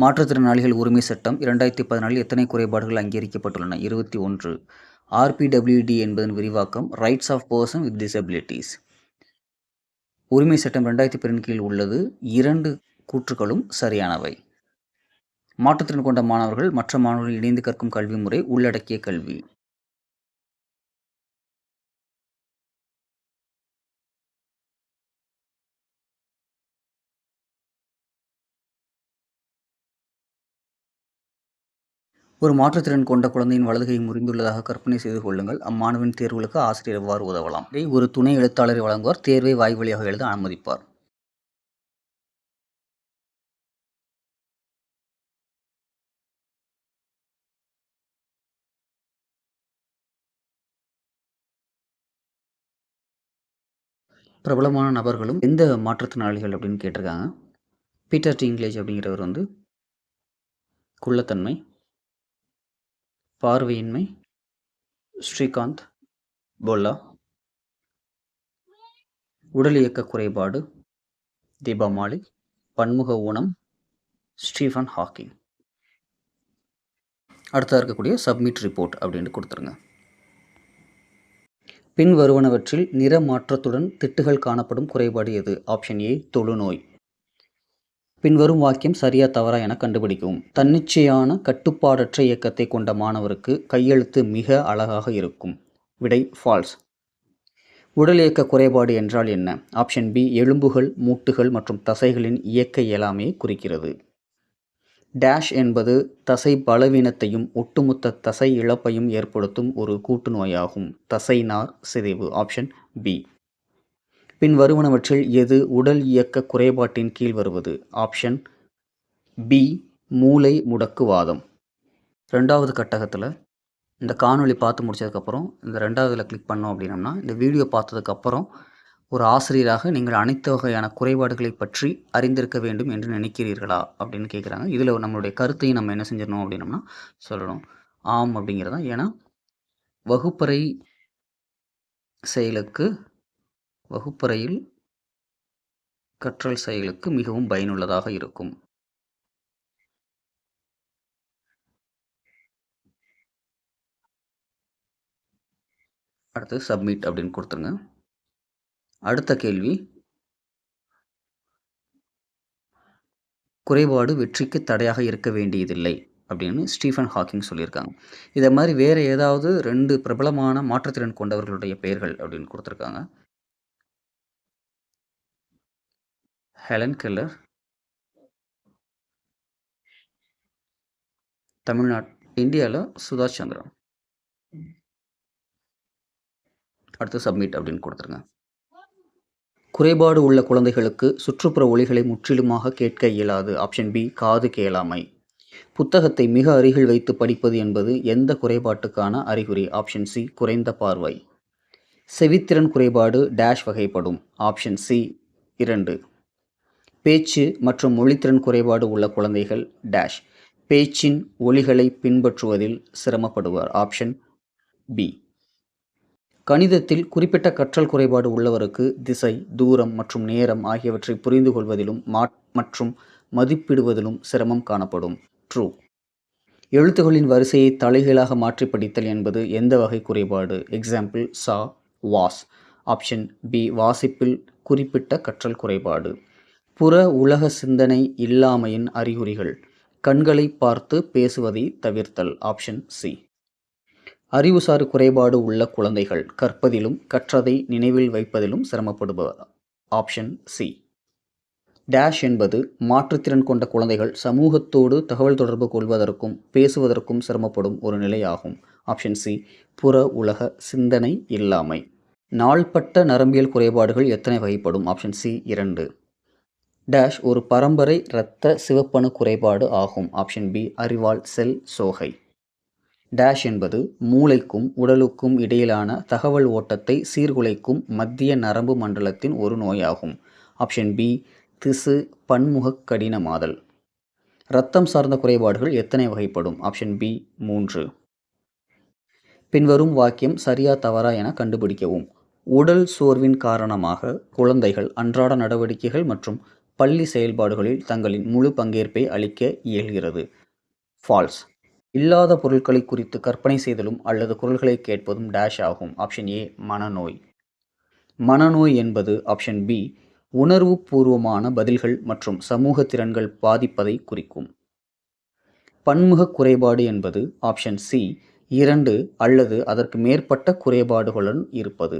மாற்றுத்திறனாளிகள் உரிமை சட்டம் இரண்டாயிரத்தி பதினாலில் எத்தனை குறைபாடுகள் அங்கீகரிக்கப்பட்டுள்ளன? இருபத்தி ஒன்று. ஆர்பிடபிள்யூடி என்பதன் விரிவாக்கம் rights of person with disabilities உரிமை சட்டம் ரெண்டாயிரத்தி பதினெண் கீழ் உள்ளது. இரண்டு கூற்றுகளும் சரியானவை. மாற்றுத்திறன் கொண்ட மாணவர்கள் மற்ற மாணவர்கள் இணைந்து கற்கும் கல்வி முறை உள்ளடக்கிய கல்வி. ஒரு மாற்றுத்திறன் கொண்ட குழந்தையின் வலதுகை முறிந்துள்ளதாக கற்பனை செய்து கொள்ளுங்கள். அம்மாணவன் தேர்வுகளுக்கு ஆசிரியர் எவ்வாறு உதவலாம்? இதை ஒரு துணை எழுத்தாளரை வழங்குவார். தேர்வை வாய் வழியாக எழுத அனுமதிப்பார். பிரபலமான நபர்களும் எந்த மாற்றுத்திறனாளிகள் அப்படின்னு கேட்டிருக்காங்க? பீட்டர் டிங்லேஜ் அப்படிங்கிறவர் வந்து குள்ளத்தன்மை பார்வையின்மை. ஸ்ரீகாந்த் பொல்லா. உடல் இயக்க குறைபாடு. தீபா மாலிக் பன்முக ஊனம். Stephen Hawking. அடுத்ததாக இருக்கக்கூடிய சப்மிட் ரிப்போர்ட் அப்படின்னு கொடுத்துருங்க. பின் வருவனவற்றில் நிற மாற்றத்துடன் திட்டுகள் காணப்படும் குறைபாடு எது? ஆப்ஷன் ஏ தொழுநோய். பின்வரும் வாக்கியம் சரியா தவறா என கண்டுபிடிக்கவும் தன்னிச்சையான கட்டுப்பாடற்ற இயக்கத்தை கொண்ட மாணவருக்கு கையெழுத்து மிக அழகாக இருக்கும். விடை ஃபால்ஸ் உடல் இயக்க குறைபாடு என்றால் என்ன? ஆப்ஷன் பி எலும்புகள் மூட்டுகள் மற்றும் தசைகளின் இயக்க இயலாமையை குறிக்கிறது. டேஷ் என்பது தசை பலவீனத்தையும் ஒட்டுமொத்த தசை இழப்பையும் ஏற்படுத்தும் ஒரு கூட்டு நோயாகும். தசைநார் சிதைவு. ஆப்ஷன் பி பின் வருவனவற்றில் எது உடல் இயக்க குறைபாட்டின் கீழ் வருவது? ஆப்ஷன் பி மூளை முடக்குவாதம். ரெண்டாவது கட்டகத்தில் இந்த காணொளி பார்த்து முடிச்சதுக்கப்புறம் இந்த ரெண்டாவதில் கிளிக் பண்ணோம் அப்படின்னம்னா இந்த வீடியோ பார்த்ததுக்கப்புறம் ஒரு ஆசிரியராக நீங்கள் அனைத்து வகையான குறைபாடுகளை பற்றி அறிந்திருக்க வேண்டும் என்று நினைக்கிறீர்களா? அப்படின்னு கேட்குறாங்க இதில் நம்மளுடைய கருத்தையும் நம்ம என்ன செஞ்சிடணும் அப்படின்னம்னா சொல்லணும். ஆம் அப்படிங்கிறதான். ஏன்னா வகுப்பறை செயலுக்கு வகுப்பறையில் கற்றல் செயலுக்கு மிகவும் பயனுள்ளதாக இருக்கும். அடுத்து சப்மிட் அப்படின்னு கொடுத்துருங்க. அடுத்த கேள்வி குறைபாடு வெற்றிக்கு தடையாக இருக்க வேண்டியதில்லை அப்படின்னு ஸ்டீஃபன் ஹாக்கிங் சொல்லியிருக்காங்க. இதை மாதிரி வேறு ஏதாவது ரெண்டு பிரபலமான மாற்றுத்திறன் கொண்டவர்களுடைய பெயர்கள் அப்படின்னு கொடுத்துருக்காங்க. ஹெலன் கெல்லர் தமிழ்நாட் இந்தியாவில் சுதாஷ் சந்திரா அடுத்து சப்மிட் அப்படின்னு கொடுத்துருங்க. குறைபாடு உள்ள குழந்தைகளுக்கு சுற்றுப்புற ஒளிகளை முற்றிலுமாக கேட்க இயலாது. ஆப்ஷன் பி காது கேளாமை. புத்தகத்தை மிக அருகில் வைத்து படிப்பது என்பது எந்த குறைபாட்டுக்கான அறிகுறி? ஆப்ஷன் சி குறைந்த பார்வை. செவித்திறன் குறைபாடு டேஷ் வகைப்படும். ஆப்ஷன் சி இரண்டு. பேச்சு மற்றும் மொழித்திறன் குறைபாடு உள்ள குழந்தைகள் டேஷ் பேச்சின் ஒலிகளை பின்பற்றுவதில் சிரமப்படுவார். ஆப்ஷன் பி கணிதத்தில் குறிப்பிட்ட கற்றல் குறைபாடு உள்ளவருக்கு திசை தூரம் மற்றும் நேரம் ஆகியவற்றை புரிந்து கொள்வதிலும் மா மற்றும் மதிப்பிடுவதிலும் சிரமம் காணப்படும். ட்ரூ எழுத்துகளின் வரிசையை தலைகீழாக மாற்றி படித்தல் என்பது எந்த வகை குறைபாடு? எக்ஸாம்பிள் சா வாஸ் ஆப்ஷன் பி வாசிப்பில் குறிப்பிட்ட கற்றல் குறைபாடு. புற உலக சிந்தனை இல்லாமையின் அறிகுறிகள். கண்களை பார்த்து பேசுவதை தவிர்த்தல் ஆப்ஷன் சி அறிவுசார் குறைபாடு உள்ள குழந்தைகள் கற்பதிலும் கற்றதை நினைவில் வைப்பதிலும் சிரமப்படுபவர் ஆப்ஷன் சி டேஷ் என்பது மாற்றுத்திறன் கொண்ட குழந்தைகள் சமூகத்தோடு தகவல் தொடர்பு கொள்வதற்கும் பேசுவதற்கும் சிரமப்படும் ஒரு நிலையாகும் ஆப்ஷன் சி புற உலக சிந்தனை இல்லாமை. நாள்பட்ட நரம்பியல் குறைபாடுகள் எத்தனை வகைப்படும் ஆப்ஷன் சி இரண்டு. டேஷ் ஒரு பரம்பரை இரத்த சிவப்பணு குறைபாடு ஆகும். ஆப்ஷன் பி அறிவால் செல் சோகை. டேஷ் என்பது மூளைக்கும் உடலுக்கும் இடையிலான தகவல் ஓட்டத்தை சீர்குலைக்கும் மத்திய நரம்பு மண்டலத்தின் ஒரு நோயாகும். ஆப்ஷன் பி திசு பன்முக கடினமாதல். இரத்தம் சார்ந்த குறைபாடுகள் எத்தனை வகைப்படும்? ஆப்ஷன் பி மூன்று. பின்வரும் வாக்கியம் சரியா தவறா என கண்டுபிடிக்கவும். உடல் சோர்வின் காரணமாக குழந்தைகள் அன்றாட நடவடிக்கைகள் மற்றும் பள்ளி செயல்பாடுகளில் தங்களின் முழு பங்கேற்பை அளிக்க இயல்கிறது. ஃபால்ஸ் இல்லாத பொருட்களை குறித்து கற்பனை செய்தலும் அல்லது குரல்களை கேட்பதும் டேஷ் ஆகும். ஆப்ஷன் ஏ மனநோய். மனநோய் என்பது ஆப்ஷன் பி உணர்வு பூர்வமான பதில்கள் மற்றும் சமூக திறன்கள் பாதிப்பதை குறிக்கும். பன்முக குறைபாடு என்பது ஆப்ஷன் சி இரண்டு அல்லது அதற்கு மேற்பட்ட குறைபாடுகளுடன் இருப்பது.